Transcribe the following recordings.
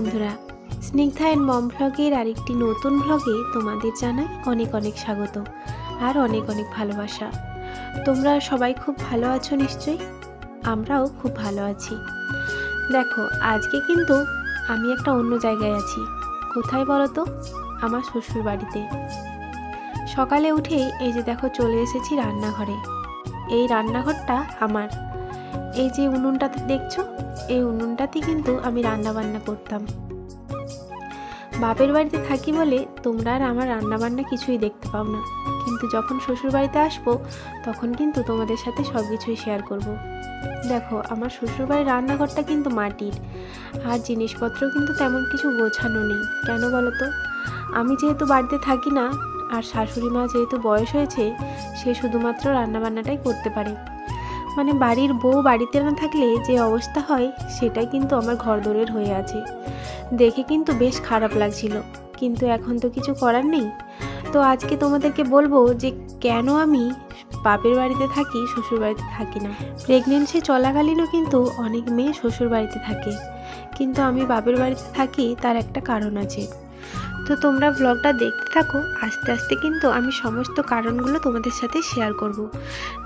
বন্ধুরা, স্নিগ্ধা এন্ড মম ভ্লগের আরেকটি নতুন ভ্লগে তোমাদের জানাই অনেক অনেক স্বাগত আর অনেক অনেক ভালোবাসা। তোমরা সবাই খুব ভালো আছো নিশ্চয়ই? আমরাও খুব ভালো আছি। দেখো, আজকে কিন্তু আমি একটা অন্য জায়গায় আছি। কোথায় বলো তো আমার শ্বশুর বাড়িতে। সকালে উঠে এই যে দেখো চলে এসেছি রান্নাঘরে। এই রান্নাঘরটা আমার। এই যে উনুনটাতে দেখছ? এই উনুনটাতে কিন্তু আমি রান্না বান্না করতাম। বাপের বাড়িতে থাকি বলে তোমরা আর আমার রান্না বান্না কিছুই দেখতে পাও না। কিন্তু যখন শ্বশুর বাড়িতে আসব, তখন কিন্তু তোমাদের সাথে সব কিছুই শেয়ার করব। দেখো, আমার শ্বশুর বাড়ির রান্নাঘরটা কিন্তু মাটির। আর জিনিসপত্র কিন্তু তেমন কিছু গোছানো নেই। কেন বলো তো? আমি যেহেতু বাড়িতে থাকি না, আর শাশুড়ি মা যেহেতু বয়স হয়েছে, সে শুধুমাত্র রান্নাবান্নাটাই করতে পারে। মানে বাড়ির বউ বাড়িতে না থাকলে যে অবস্থা হয়, সেটাই কিন্তু আমার ঘরদোরের হয়ে আছে। দেখে কিন্তু বেশ খারাপ লাগছিল। কিন্তু এখন তো কিছু করার নেই। তো আজকে তোমাদেরকে বলব যে কেন আমি বাপের বাড়িতে থাকি, শ্বশুর বাড়িতে থাকি না? প্রেগনেন্সি চলাকালীনও কিন্তু অনেক মেয়ে শ্বশুর বাড়িতে থাকে। কিন্তু আমি বাপের বাড়িতে থাকি, তার একটা কারণ আছে। তো তোমরা ব্লগটা দেখতে থাকো। আস্তে আস্তে কিন্তু আমি সমস্ত কারণগুলো তোমাদের সাথে শেয়ার করব।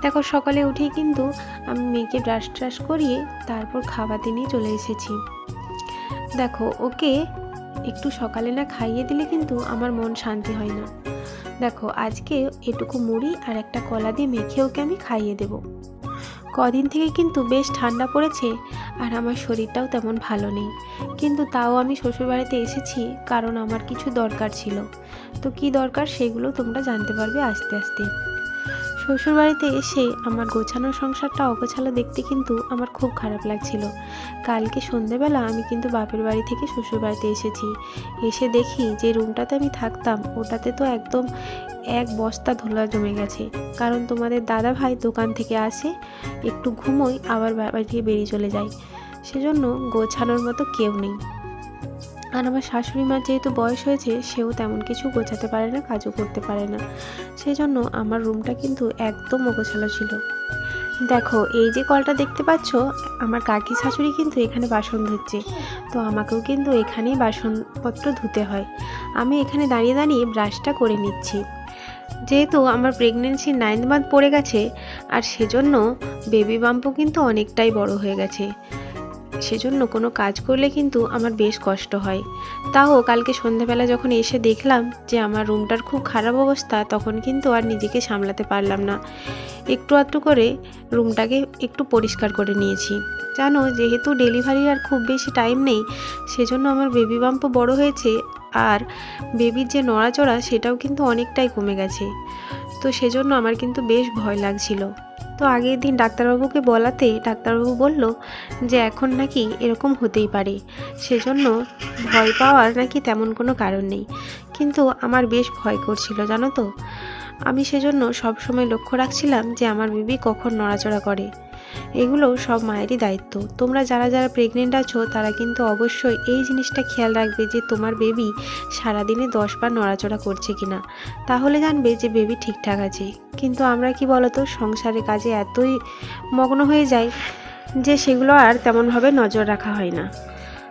দেখো, সকালে উঠেই কিন্তু আমি মেয়েকে ব্রাশ ট্রাশ করিয়ে তারপর খাওয়াতে নিয়ে চলে এসেছি। দেখো, ওকে একটু সকালে না খাইয়ে দিলে কিন্তু আমার মন শান্তি হয় না। দেখো, আজকে এটুকু মুড়ি আর একটা কলা দিয়ে মেখে ওকে আমি খাইয়ে দেব। কদিন থেকে কিন্তু বেশ ঠান্ডা পড়েছে আর আমার শরীরটাও তেমন ভালো নেই। কিন্তু তাও আমি শ্বশুরবাড়িতে এসেছি, কারণ আমার কিছু দরকার ছিল। তো কি দরকার সেগুলো তোমরা জানতে পারবে আস্তে আস্তে। শ্বশুরবাড়িতে এসে আমার গোছানো সংসারটা অগোছালো দেখতে কিন্তু আমার খুব খারাপ লাগছিল। কালকে সন্ধেবেলা আমি কিন্তু বাপের বাড়ি থেকে শ্বশুরবাড়িতে এসেছি। এসে দেখি যে রুমটাতে আমি থাকতাম, ওটাতে তো একদম এক বস্তা ধুলা জমে গেছে। কারণ তোমাদের দাদা ভাই দোকান থেকে আসে, একটু ঘুমোই আবার বাড়ি বেরিয়ে চলে যায়। সেজন্য গোছানোর মতো কেউ নেই। আর আমার শাশুড়ি মার যেহেতু বয়স হয়েছে, সেও তেমন কিছু গোছাতে পারে না, কাজও করতে পারে না। সেই জন্য আমার রুমটা কিন্তু একদম অগোছালো ছিল। দেখো, এই যে কলটা দেখতে পাচ্ছ, আমার কাকি শাশুড়ি কিন্তু এখানে বাসন ধুচ্ছে। তো আমাকেও কিন্তু এখানেই বাসনপত্র ধুতে হয়। আমি এখানে দাঁড়িয়ে দাঁড়িয়ে ব্রাশটা করে নিচ্ছি। যেহেতু আমার প্রেগনেন্সি নাইন মান্থ পড়ে গেছে, আর সেজন্য বেবি বাম্পও কিন্তু অনেকটাই বড় হয়ে গেছে। সেজন্য কোনো কাজ করলে কিন্তু আমার বেশ কষ্ট হয়। তাও কালকে সন্ধ্যাবেলা যখন এসে দেখলাম যে আমার রুমটার খুব খারাপ অবস্থা, তখন কিন্তু আর নিজেকে সামলাতে পারলাম না। একটু আধটু করে রুমটাকে একটু পরিষ্কার করে নিয়েছি। জানো, যেহেতু ডেলিভারি আর খুব বেশি টাইম নেই, সেজন্য আমার বেবি বাম্পও বড় হয়েছে আর বেবির যে নড়াচড়া সেটাও কিন্তু অনেকটাই কমে গেছে। তো সেজন্য আমার কিন্তু বেশ ভয় লাগছিল। তো আগের দিন ডাক্তারবাবুকে বলাতে ডাক্তারবাবু বলল যে এখন নাকি এরকম হতেই পারে। সেজন্য ভয় পাওয়ার নাকি তেমন কোনো কারণ নেই। কিন্তু আমার বেশ ভয় করছিল, জানো তো। আমি সেজন্য সবসময় লক্ষ্য রাখছিলাম যে আমার বেবি কখন নড়াচড়া করে। এগুলো সব মায়েরই দায়িত্ব। তোমরা যারা যারা প্রেগনেন্ট আছো, তারা কিন্তু অবশ্যই এই জিনিসটা খেয়াল রাখবে যে তোমার বেবি সারাদিনে দশ বার নড়াচড়া করছে কিনা। তাহলে জানবে যে বেবি ঠিকঠাক আছে। কিন্তু আমরা কি বলতো সংসারে কাজে এতই মগ্ন হয়ে যাই যে সেগুলো আর তেমনভাবে নজর রাখা হয় না।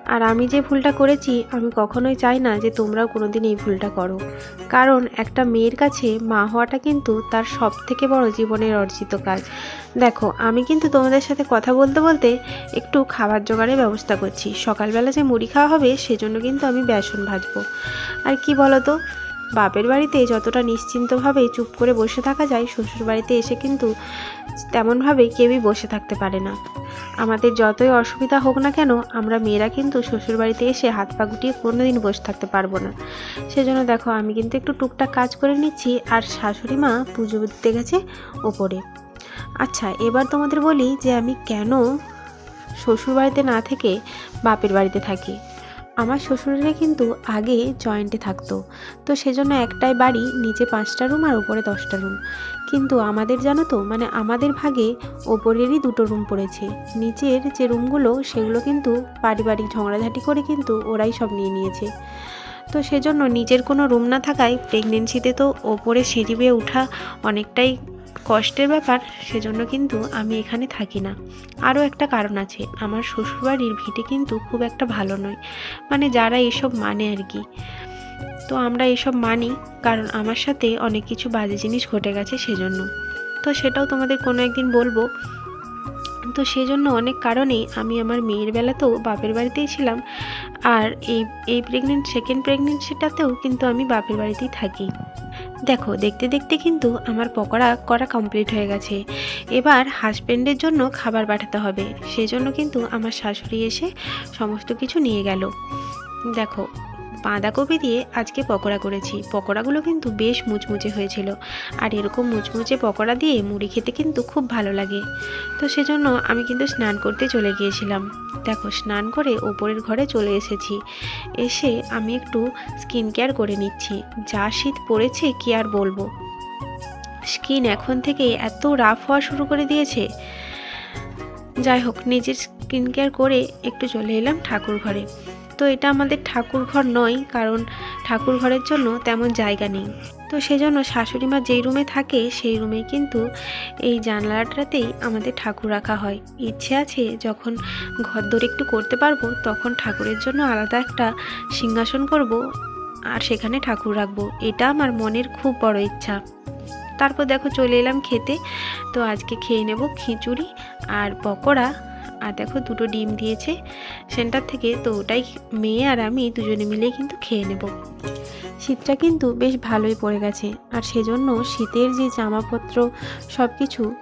আর আমি যে ভুলটা করেছি, আমি কখনোই চাই না যে তোমরাও কোনো দিন এই ভুলটা করো। কারণ একটা মেয়ের কাছে মা হওয়াটা কিন্তু তার সব থেকে বড় জীবনের অর্জিত কাজ। দেখো, আমি কিন্তু তোমাদের সাথে কথা বলতে বলতে একটু খাবার জোগাড়ের ব্যবস্থা করছি। সকালবেলা যে মুড়ি খাওয়া হবে, সেজন্য কিন্তু আমি বেসন ভাজবো। আর কি বলো তো বাপের বাড়িতে যতটা নিশ্চিন্তভাবে চুপ করে বসে থাকা যায় শ্বশুর বাড়িতে এসে কিন্তু তেমনভাবে কেউই বসে থাকতে পারে না। আমাদের যতই অসুবিধা হোক না কেন, আমরা মেয়েরা কিন্তু শ্বশুর বাড়িতে এসে হাত পা গুটিয়ে কোনো দিন বসে থাকতে পারব না। সেজন্য দেখো, আমি কিন্তু একটু টুকটাক কাজ করে নিচ্ছি, আর শাশুড়ি মা পুজো দিতে গেছে ওপরে। আচ্ছা এবার তোমাদের বলি যে আমি কেন শ্বশুর বাড়িতে না থেকে বাপের বাড়িতে থাকি। আমার শ্বশুরেরা কিন্তু আগে জয়েন্টে থাকতো, তো সেজন্য একটাই বাড়ি, নিচে পাঁচটা রুম আর উপরে দশটা রুম। কিন্তু আমাদের জানো তো মানে আমাদের ভাগে ওপরেরই দুটো রুম পড়েছে। নিচের যে রুমগুলো, সেগুলো কিন্তু পারিবারিক ঝগড়াঝাটি করে কিন্তু ওরাই সব নিয়ে নিয়েছে। তো সেজন্য নিজের কোনো রুম না থাকায় প্রেগনেন্সিতে তো ওপরে সিঁড়ি বেয়ে ওঠা অনেকটাই কষ্টের ব্যাপার, সেজন্য কিন্তু আমি এখানে থাকি না। আরও একটা কারণ আছে, আমার শ্বশুরবাড়ির ভিটে কিন্তু খুব একটা ভালো নয়। মানে যারা এসব মানে আর কি। তো আমরা এসব মানি, কারণ আমার সাথে অনেক কিছু বাজে জিনিস ঘটে গেছে সেজন্য। তো সেটাও তোমাদের কোনো একদিন বলব। তো সেজন্য অনেক কারণেই আমি আমার মেয়ের বেলাতেও বাপের বাড়িতেই ছিলাম। আর এই এই প্রেগনেন্ট সেকেন্ড প্রেগনেন্সিটাতেও কিন্তু আমি বাপের বাড়িতেই থাকি। দেখো, দেখতে দেখতে কিন্তু আমার পকোড়া করা কমপ্লিট হয়ে গেছে। এবার হাজব্যান্ডের জন্য খাবার পাঠাতে হবে। সেজন্য কিন্তু আমার শাশুড়ি এসে সমস্ত কিছু নিয়ে গেল। দেখো বাঁধাকপি দিয়ে আজকে পকোড়া করেছি। পকোড়াগুলো কিন্তু বেশ মুচমুচে হয়েছিল। আর এরকম মুচমুচে পকোড়া দিয়ে মুড়ি খেতে কিন্তু খুব ভালো লাগে। তো সেজন্য আমি কিন্তু স্নান করতে চলে গিয়েছিলাম। দেখো, স্নান করে ওপরের ঘরে চলে এসেছি। এসে আমি একটু স্কিন কেয়ার করে নিচ্ছি। যা শীত পড়েছে, কি আর বলব? স্কিন এখন থেকে এত রাফ হওয়া শুরু করে দিয়েছে। যাই হোক, নিজের স্কিন কেয়ার করে একটু চলে এলাম ঠাকুর ঘরে তো এটা আমাদের ঠাকুর ঘর নয়, কারণ ঠাকুর ঘরের জন্য তেমন জায়গা নেই। তো সেজন্য শাশুড়ি মা যেই রুমে থাকে, সেই রুমে কিন্তু এই জানলাটাতেই আমাদের ঠাকুর রাখা হয়। ইচ্ছে আছে যখন ঘর দৌড় একটু করতে পারব, তখন ঠাকুরের জন্য আলাদা একটা সিংহাসন করব আর সেখানে ঠাকুর রাখব। এটা আমার মনের খুব বড় ইচ্ছা। তারপর দেখো চলে এলাম খেতে। তো আজকে খেয়ে নেব খিচুড়ি আর পকোড়া। আর দেখো দুটো ডিম দিয়েছে। সেন্টার থেকে তো ওটাই মেয়ে আর আমি দুজনে মিলেই কিন্তু খেয়ে নেব। শীতটা কিন্তু বেশ ভালোই পড়ে গেছে। আর সেজন্য শীতের যে জামাপত্র সব কিছু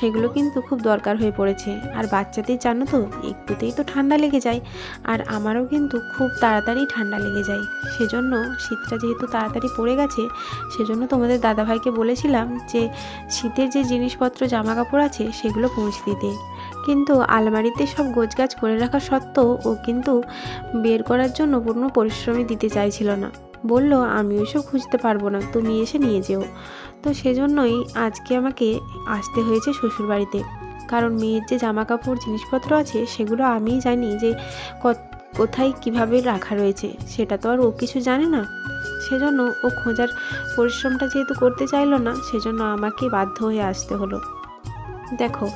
সেগুলো কিন্তু খুব দরকার হয়ে পড়েছে। আর বাচ্চাদের জানো তো, একটুতেই তো ঠান্ডা লেগে যায়। আর আমারও কিন্তু খুব তাড়াতাড়ি ঠান্ডা লেগে যায়। সেজন্য শীতটা যেহেতু তাড়াতাড়ি পড়ে গেছে, সেজন্য তোমাদের দাদাভাইকে বলেছিলাম যে, শীতের যে জিনিসপত্র জামা কাপড় আছে, সেগুলো পৌঁছে দিতে। কিন্তু আলমারিতে সব গোছগাছ করে রাখা সত্ত্বেও ও কিন্তু বের করার জন্য কোনো পরিশ্রমই দিতে চাইছিল না। বলল আমি ওইসব খুঁজতে পারব না, তুমি এসে নিয়ে যেও। তো সেজন্যই আজকে আমাকে আসতে হয়েছে শ্বশুরবাড়িতে। কারণ মেয়ের যে জামা কাপড় জিনিসপত্র আছে, সেগুলো আমিই জানি যে কোথায় কীভাবে রাখা রয়েছে, সেটা তো আর ও কিছু জানে না। সেজন্য ও খোঁজার পরিশ্রমটা যেহেতু করতে চাইলো না, সেজন্য আমাকে বাধ্য হয়ে আসতে হলো। দেখো,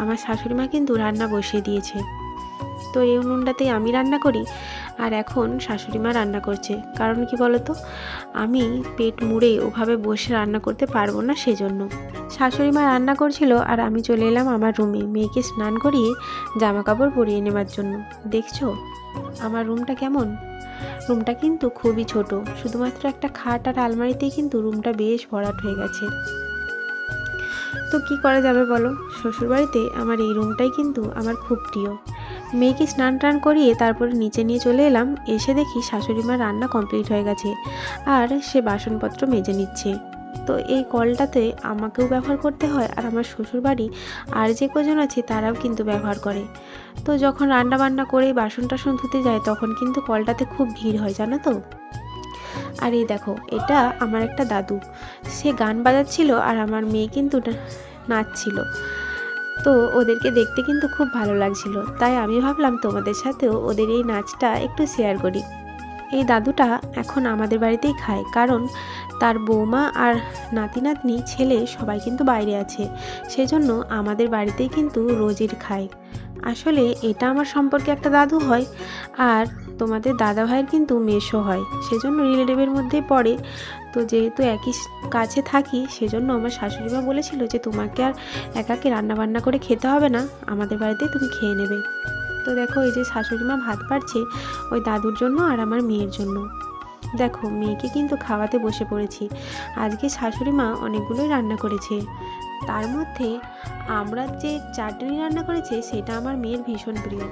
আমার শাশুড়ি মা কিন্তু রান্না বসিয়ে দিয়েছে। তো এই উনুনটাতেই আমি রান্না করি, আর এখন শাশুড়ি মা রান্না করছে। কারণ কি বলতো? আমি পেট মুড়ে ওভাবে বসে রান্না করতে পারব না সেজন্য। শাশুড়ি মা রান্না করছিল আর আমি চলে এলাম আমার রুমে, মেয়েকে স্নান করিয়ে জামা কাপড় পরিয়ে নেওয়ার জন্য। দেখছ? আমার রুমটা কেমন? রুমটা কিন্তু খুবই ছোট, শুধুমাত্র একটা খাট আর আলমারিতেই কিন্তু রুমটা বেশ ভরাট হয়ে গেছে। তো কি করা যাবে বলো? শ্বশুরবাড়িতে আমার এই রুমটাই কিন্তু আমার খুব প্রিয়। মেয়েকে স্নান টান করিয়ে তারপরে নিচে নিয়ে চলে এলাম, এসে দেখি শাশুড়ি মার রান্না কমপ্লিট হয়ে গেছে আর সে বাসনপত্র মেজে নিচ্ছে। তো এই কলটাতে আমাকেও ব্যবহার করতে হয় আর আমার শ্বশুরবাড়ি আর যে কজন আছে তারাও কিন্তু ব্যবহার করে। তো যখন রান্না বান্না করে বাসন টাসন ধুতে যায় তখন কিন্তু কলটাতে খুব ভিড় হয়, জানো তো? আর এই দেখো, এটা আমার একটা দাদু। সে গান বাজাচ্ছিল আর আমার মেয়ে কিন্তু নাচছিল। তো ওদেরকে দেখতে কিন্তু খুব ভালো লাগছিল। তাই আমি ভাবলাম তোমাদের সাথেও ওদের এই নাচটা একটু শেয়ার করি। এই দাদুটা এখন আমাদের বাড়িতেই খায়, কারণ তার বৌমা আর নাতি নাতনি ছেলে সবাই কিন্তু বাইরে আছে। সেজন্য আমাদের বাড়িতেই কিন্তু রোজের খায়। আসলে এটা আমার সম্পর্কে একটা দাদু হয়। আর তোমাদের দাদা ভাইয়ের কিন্তু মেশো হয়, সেজন্য রিলেটিভের মধ্যেই পড়ে। তো যেহেতু একই কাছে থাকি, সেজন্য আমার শাশুড়ি মা বলেছিল যে, তোমাকে আর একাকে রান্না বান্না করে খেতে হবে না, আমাদের বাড়িতেই তুমি খেয়ে নেবে। তো দেখো, এই যে শাশুড়ি মা ভাত পারছে ওই দাদুর জন্য আর আমার মেয়ের জন্য। দেখো, মেয়েকে কিন্তু খাওয়াতে বসে পড়েছি। আজকে শাশুড়ি মা অনেকগুলোই রান্না করেছে। তার মধ্যে আমরা যে চাটনি রান্না করেছে, সেটা আমার মেয়ের ভীষণ প্রিয়।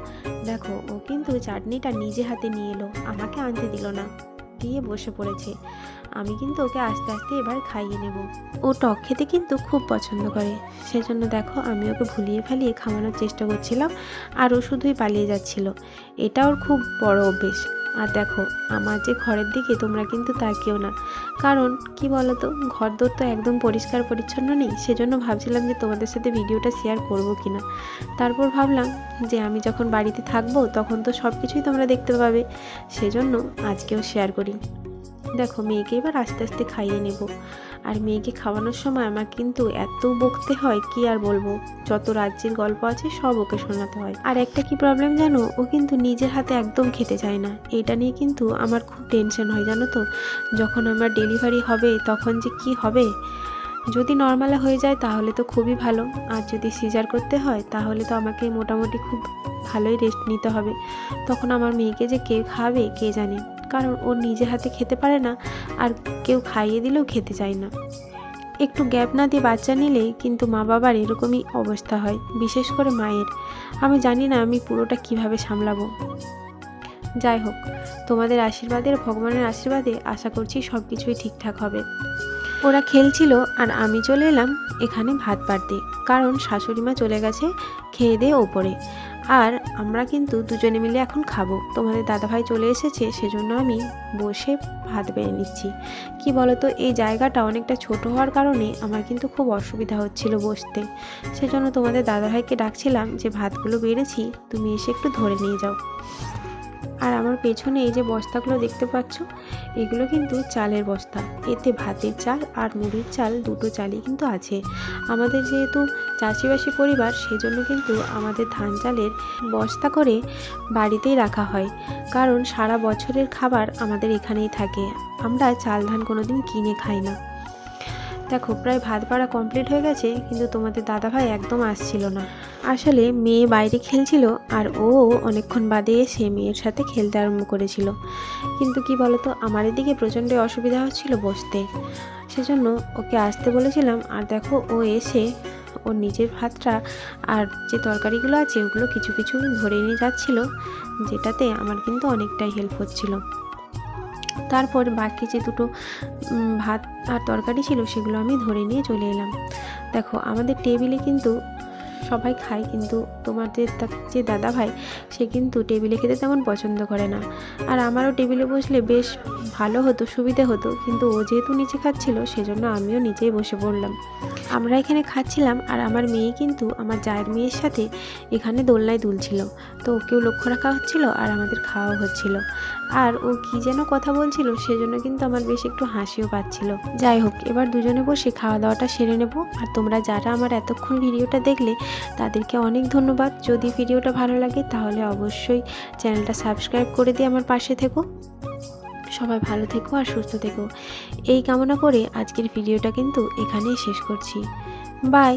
দেখো, ও কিন্তু চাটনিটা নিজে হাতে নিয়ে এলো, আমাকে আনতে দিল না দিয়ে বসে পড়েছে। আমি কিন্তু ওকে আস্তে আস্তে এবার খাইয়ে নেব। ও টক খেতে কিন্তু খুব পছন্দ করে। সেজন্য দেখো, আমি ওকে ভুলিয়ে ফালিয়ে খাওয়ানোর চেষ্টা করছিলাম, আর ও শুধুই পালিয়ে যাচ্ছিল। এটা ওর খুব বড় অভ্যেস। আর দেখো, আমার যে ঘরের দিকে তোমরা কিন্তু তাকিও না। কারণ, কি বলতো ঘর দোর তো একদম পরিষ্কার পরিচ্ছন্ন নেই, সেজন্য ভাবছিলাম যে তোমাদের সাথে ভিডিওটা শেয়ার করব কি না তারপর ভাবলাম যে আমি যখন বাড়িতে থাকব, তখন তো সব কিছুই তোমরা দেখতে পাবে, সেজন্য আজকেও শেয়ার করি। দেখো, মেয়েকে এবার আস্তে আস্তে খাইয়ে নেব। আর মেয়েকে খাওয়ানোর সময় আমার কিন্তু এত বকতে হয়, কি আর বলব? যত রাজ্যের গল্প আছে, সব ওকে শোনাতে হয়। আর একটা কি প্রবলেম জানো? ও কিন্তু নিজের হাতে একদম খেতে চায় না। এটা নিয়ে কিন্তু আমার খুব টেনশন হয়, জানো তো? যখন আমার ডেলিভারি হবে, তখন যে কি হবে? যদি নর্মালে হয়ে যায়, তাহলে তো খুবই ভালো। আর যদি সিজার করতে হয়, তাহলে তো আমাকে মোটামুটি খুব ভালোই রেস্ট নিতে হবে। তখন আমার মেয়েকে যে কে খাবে কে জানে? কারণ ও নিজে হাতে খেতে পারে না আর কেউ খাইয়ে দিলেও খেতে চায় না। একটু গ্যাপ না দিয়ে বাচ্চা নিলে কিন্তু মা বাবার এরকমই অবস্থা হয়, বিশেষ করে মায়ের। আমি জানি না আমি পুরোটা কীভাবে সামলাবো। যাই হোক, তোমাদের আশীর্বাদে ভগবানের আশীর্বাদে আশা করছি সব কিছুই ঠিকঠাক হবে। ওরা খেলছিল আর আমি চলে এলাম এখানে ভাত বাড়তে, কারণ শাশুড়ি মা চলে গেছে খেয়ে দিয়ে ওপরে। আর আমরা কিন্তু দুজনে মিলে এখন খাব। তোমাদের দাদাভাই চলে এসেছে, সেজন্য আমি বসে ভাত বেড়ে নিচ্ছি। কি বলতো, এই জায়গাটা অনেকটা ছোট হওয়ার কারণে আমার কিন্তু খুব অসুবিধা হচ্ছিল বসতে। সেজন্য তোমাদের দাদাভাইকে ডাকছিলাম যে, ভাতগুলো বেড়েছি, তুমি এসে একটু ধরে নিয়ে যাও। আর আমার পেছনে এই যে বস্তাগুলো দেখতে পাচ্ছ, এগুলো কিন্তু চালের বস্তা। এতে ভাতের চাল আর মুড়ির চাল দুটো চালই কিন্তু আছে। আমাদের যেহেতু চাষিবাসী পরিবার, সেজন্য কিন্তু আমাদের ধান চালের বস্তা করে বাড়িতেই রাখা হয়। কারণ সারা বছরের খাবার আমাদের এখানেই থাকে। আমরা চাল ধান কোনোদিন কিনে খাই না। দেখো প্রায় ভাত পাড়া কমপ্লিট হয়ে গেছে, কিন্তু তোমাদের দাদাভাই একদম আসছিল না। আসলে মেয়ে বাইরে খেলছিল আর ও অনেকক্ষণ বাদে এসে মেয়ের সাথে খেলতে আরম্ভ করেছিল। কিন্তু কি বলতো, আমার এদিকে প্রচণ্ড অসুবিধা হচ্ছিল বসতে। সেজন্য ওকে আসতে বলেছিলাম, আর দেখো ও এসে ওর নিজের ভাতটা আর যে তরকারিগুলো আছে ওগুলো কিছু কিছু ধরে নিয়ে যাচ্ছিল, যেটাতে আমার কিন্তু অনেকটাই হেল্প হচ্ছিল। তারপর বাকি যে দুটো ভাত আর তরকারি ছিল সেগুলো আমি ধরে নিয়ে চলে এলাম। দেখো, আমাদের টেবিলে কিন্তু সবাই খায়, কিন্তু তোমাদের তা- যে দাদা ভাই, সে কিন্তু টেবিলে খেতে তেমন পছন্দ করে না। আর আমারও টেবিলে বসলে বেশ ভালো হতো, সুবিধে হতো, কিন্তু ও যেহেতু নিচে খাচ্ছিল, সেজন্য আমিও নিচেই বসে পড়লাম। আমরা এখানে খাচ্ছিলাম, আর আমার মেয়ে কিন্তু আমার জায়ের মেয়ের সাথে এখানে দোলনায় দুলছিল। তো ওকেও লক্ষ্য রাখা হচ্ছিল, আর আমাদের খাওয়া হচ্ছিল। আর ও কি যেন কথা বলছিল, সেজন্য কিন্তু আমার বেশ একটু হাসিও পাচ্ছিল। যাই হোক, এবার দুজনে বসে খাওয়া দাওয়াটা সেরে নেব। আর তোমরা যারা আমার এতক্ষণ ভিডিওটা দেখলে তাদেরকে অনেক ধন্যবাদ। যদি ভিডিওটা ভালো লাগে তাহলে অবশ্যই চ্যানেলটা সাবস্ক্রাইব করে দিয়ে আমার পাশে থেকো। সবাই ভালো থেকো আর সুস্থ থেকো। এই কামনা করে আজকের ভিডিওটা কিন্তু এখানেই শেষ করছি। বাই।